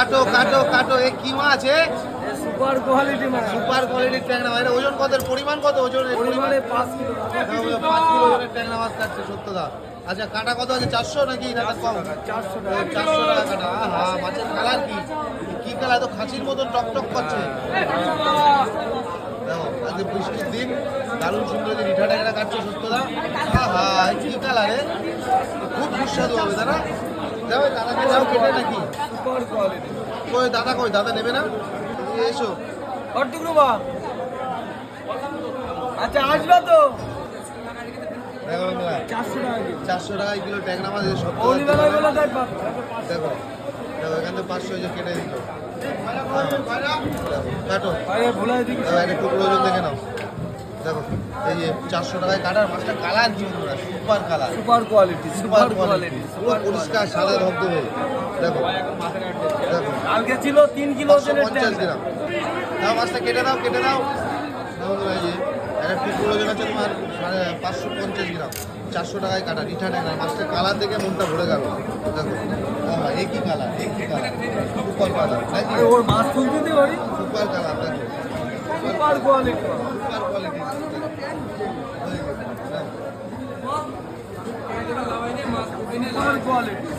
কাটো কাটো কাটো। এ কি মাছ এ সুপার কোয়ালিটি মাছ সুপার কোয়ালিটির ট্যাংরা মাছ ওজন কত? পরিমাণ কত? ওজন পরিমাণে? পাঁচ কিলো। পাঁচ কিলো ওজনের ট্যাংরা মাছ কাটছে সত্যদা। আচ্ছা কাটা কত আছে? চারশো নাকি না তার কম? চারশো টাকা চারশো টাকা। কাটা। আহা মাছের কালার কি? কি কালার? তো খাসির মতন টকটক করছে। দেখো আজকে বৃষ্টির দিন দারুণ সুন্দর যে রিঠা ট্যাংরা কাটছে সত্যদা। আহা এ কি কালারে খুব সুস্বাদু হবে দাদা দেখো দাদাকে যাও কেটে নাকি? সুপার কোয়ালিটি কই দাদা কই? দাদা নেবে না? এসো। কটুকু বা আচ্ছা আসবে তো। দেখো চারশো টাকা চারশো টাকায় কিলো ট্যাংরা মাছ পাবো দেখো দেখো এখান থেকে পাঁচশো কেটে দিল। কাটো টুকরো ওজন দেখে নাও। দেখো এই যে চারশো টাকায় কাটার মাছটা কালার কি super colour. Super quality super quality. পুরো পরিষ্কার সাদা ধবধবে। দেখো দেখো। কালকে ছিল তিন কিলো পঞ্চাশ গ্রাম। দাও মাছটা কেটে দাও কেটে দাও। এই যে একটা টুকরো ওজন আছে তোমার সাড়ে পাঁচশো পঞ্চাশ গ্রাম। চারশো টাকায় কাটা রিঠা ট্যাংরা মাছটা কালার দেখে মনটা ভরে গেল। দেখো আহা, একই কালার একই কালার। সুপার কালার ওর মাছ তুলতে ওই সুপার কালার দেখো। Super quality super quality super quality